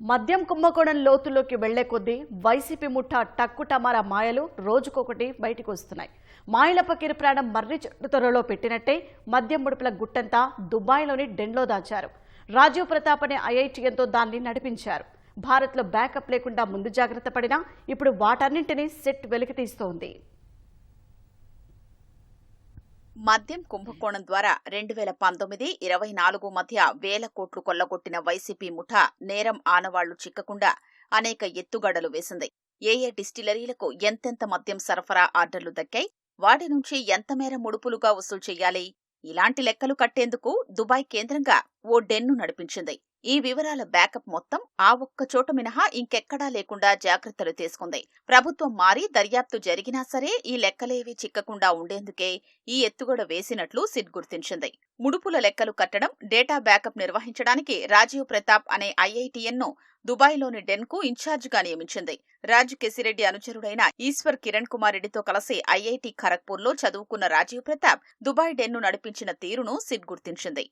మద్యం కుంభకోణం లోతులోకి వెళ్ళే కొద్దీ వైసీపీ ముఠా టక్కుటమారా మాయలు రోజుకొకటి బయటకు వస్తున్నాయి. మాయల పకిరి ప్రాణం మర్రి చెట్టు త్వరలో పెట్టినట్టే మద్యం ముడుపుల గుట్టంతా దుబాయ్లోని డెన్లో దాచారు. రాజీవ్ ప్రతాప్ అనే ఐఐటీఎంతో దాన్ని నడిపించారు. భారత్లో బ్యాకప్ లేకుండా ముందు జాగ్రత్త పడినా ఇప్పుడు వాటన్నింటినీ సెట్ వెలికి తీస్తోంది మద్యం కుంభకోణం ద్వారా రెండు వేల పంతొమ్మిది ఇరవై నాలుగు మధ్య వేల కోట్లు కొల్లగొట్టిన వైసీపీ ముఠా నేరం ఆనవాళ్ళు చిక్కకుండా అనేక ఎత్తుగడలు వేసింది. ఏ ఏ డిస్టిలరీలకు ఎంతెంత మద్యం సరఫరా ఆర్డర్లు దక్కాయి? వాటి నుంచి ఎంతమేర ముడుపులుగా వసూలు చేయాలి? ఇలాంటి లెక్కలు కట్టేందుకు దుబాయ్ కేంద్రంగా ఓ డెన్ను నడిపించింది. ఈ వివరాల బ్యాకప్ మొత్తం ఆ ఒక్క చోట మినహా ఇంకెక్కడా లేకుండా జాగ్రత్తలు తీసుకుంది. ప్రభుత్వం మారి దర్యాప్తు జరిగినా సరే ఈ లెక్కలేవీ చిక్కకుండా ఉండేందుకే ఈ ఎత్తుగడ వేసినట్లు సిడ్ గుర్తించింది. ముడుపుల లెక్కలు కట్టడం డేటా బ్యాకప్ నిర్వహించడానికి రాజీవ్ ప్రతాప్ అనే ఐఐటిఎన్ను దుబాయ్లోని డెన్కు ఇన్ఛార్జిగా నియమించింది. రాజ్ కెసిరెడ్డి అనుచరుడైన ఈశ్వర్ కిరణ్ కుమార్ రెడ్డితో కలిసి ఐఐటి ఖరగ్పూర్లో చదువుకున్న రాజీవ్ ప్రతాప్ దుబాయ్ డెన్ను నడిపించిన తీరును సిడ్ గుర్తించింది.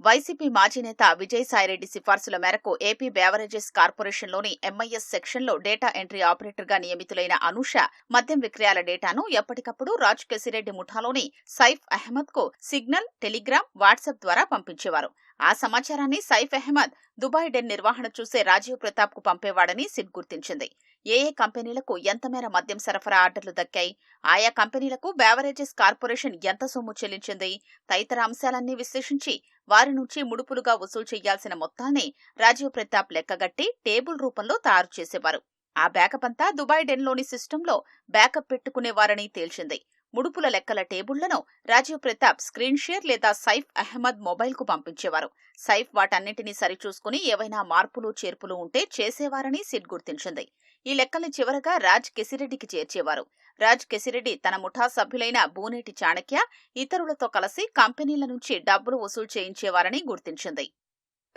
వైసీపీ మాజీ నేత విజయసాయిరెడ్డి సిఫార్సుల మేరకు ఏపీ బేవరేజెస్ కార్పొరేషన్లోని ఎంఐఎస్ సెక్షన్లో డేటా ఎంట్రీ ఆపరేటర్గా నియమితులైన అనూష మద్యం విక్రయాల డేటాను ఎప్పటికప్పుడు రాజ్ కెసిరెడ్డి ముఠాలోని సైఫ్ అహ్మద్కు సిగ్నల్ టెలిగ్రామ్ వాట్సాప్ ద్వారా పంపించేవారు. ఆ సమాచారాన్ని సైఫ్ అహ్మద్ దుబాయ్ డెన్ నిర్వహణ చూసే రాజీవ్ ప్రతాప్కు పంపేవాడని సిట్ గుర్తించింది. ఏ ఏ కంపెనీలకు ఎంత మేర మద్యం సరఫరా ఆర్డర్లు దక్కాయి? ఆయా కంపెనీలకు బేవరేజెస్ కార్పొరేషన్ ఎంత సొమ్ము చెల్లించింది? తదితర అంశాలన్నీ విశ్లేషించి వారి నుంచి ముడుపులుగా వసూలు చేయాల్సిన మొత్తాన్ని రాజీవ్ ప్రతాప్ లెక్కగట్టి టేబుల్ రూపంలో తయారు చేసేవారు. ఆ బ్యాకప్ అంతా దుబాయ్ డెన్లోని సిస్టంలో బ్యాకప్ పెట్టుకునేవారని తేల్చింది. ముడుపుల లెక్కల టేబుళ్ళను రాజీవ్ ప్రతాప్ స్క్రీన్ షేర్ లేదా సైఫ్ అహ్మద్ మొబైల్కు పంపించేవారు. సైఫ్ వాటన్నింటినీ సరిచూసుకుని ఏవైనా మార్పులు చేర్పులు ఉంటే చేసేవారని సిడ్ గుర్తించింది. ఈ లెక్కల్ని చివరగా రాజ్ కెసిరెడ్డికి చేర్చేవారు. రాజ్ కెసిరెడ్డి తన ముఠా సభ్యులైన బూనేటి చాణక్య ఇతరులతో కలిసి కంపెనీల నుంచి డబ్బులు వసూలు చేయించేవారని గుర్తించింది.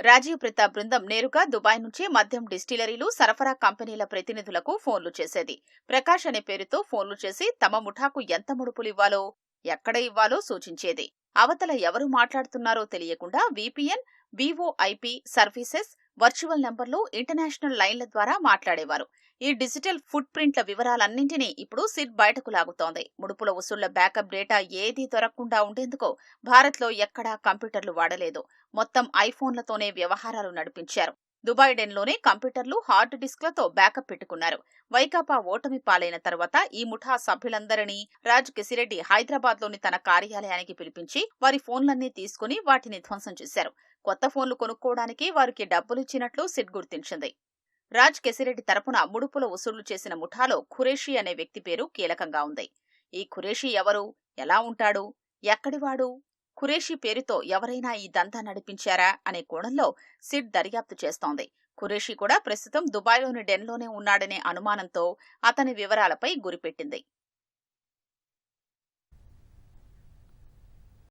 రాజీవ్ ప్రతాప్ బృందం నేరుగా దుబాయ్ నుంచి మద్యం డిస్టిలరీలు సరఫరా కంపెనీల ప్రతినిధులకు ఫోన్లు చేసేది. ప్రకాష్ అనే పేరుతో ఫోన్లు చేసి తమ ముఠాకు ఎంత ముడుపులివ్వాలో ఎక్కడ ఇవ్వాలో సూచించేది. అవతల ఎవరు మాట్లాడుతున్నారో తెలియకుండా విపిఎన్ వివోఐపి సర్వీసెస్ వర్చువల్ నంబర్లు ఇంటర్నేషనల్ లైన్ల ద్వారా మాట్లాడేవారు. ఈ డిజిటల్ ఫుట్ ప్రింట్ల వివరాలన్నింటినీ ఇప్పుడు సిట్ బయటకు లాగుతోంది. ముడుపుల వసూళ్ళ బ్యాకప్ డేటా ఏదీ దొరకకుండా ఉండేందుకు భారత్లో ఎక్కడా కంప్యూటర్లు వాడలేదు. మొత్తం ఐఫోన్లతోనే వ్యవహారాలు నడిపించారు. దుబాయ్ డెన్లోనే కంప్యూటర్లు హార్డ్ డిస్క్లతో బ్యాకప్ పెట్టుకున్నారు. వైకాపా ఓటమి పాలైన తర్వాత ఈ ముఠా సభ్యులందరినీ రాజ్ కిసిరెడ్డి హైదరాబాద్లోని తన కార్యాలయానికి పిలిపించి వారి ఫోన్లన్నీ తీసుకుని వాటిని ధ్వంసం చేశారు. కొత్త ఫోన్లు కొనుక్కోవడానికి వారికి డబ్బులిచ్చినట్లు సిట్ గుర్తించింది. రాజ్ కెసిరెడ్డి తరపున ముడుపుల వసూళ్ళు చేసిన ముఠాలో ఖురేషీ అనే వ్యక్తి పేరు కీలకంగా ఉంది. ఈ ఖురేషీ ఎవరు? ఎలా ఉంటాడు? ఎక్కడివాడు ఖురేషీ పేరుతో ఎవరైనా ఈ దంతా నడిపించారా? అనే కోణంలో సిడ్ దర్యాప్తు చేస్తోంది. ఖురేషీ కూడా ప్రస్తుతం దుబాయ్లోని డెన్లోనే ఉన్నాడనే అనుమానంతో అతని వివరాలపై గురిపెట్టింది.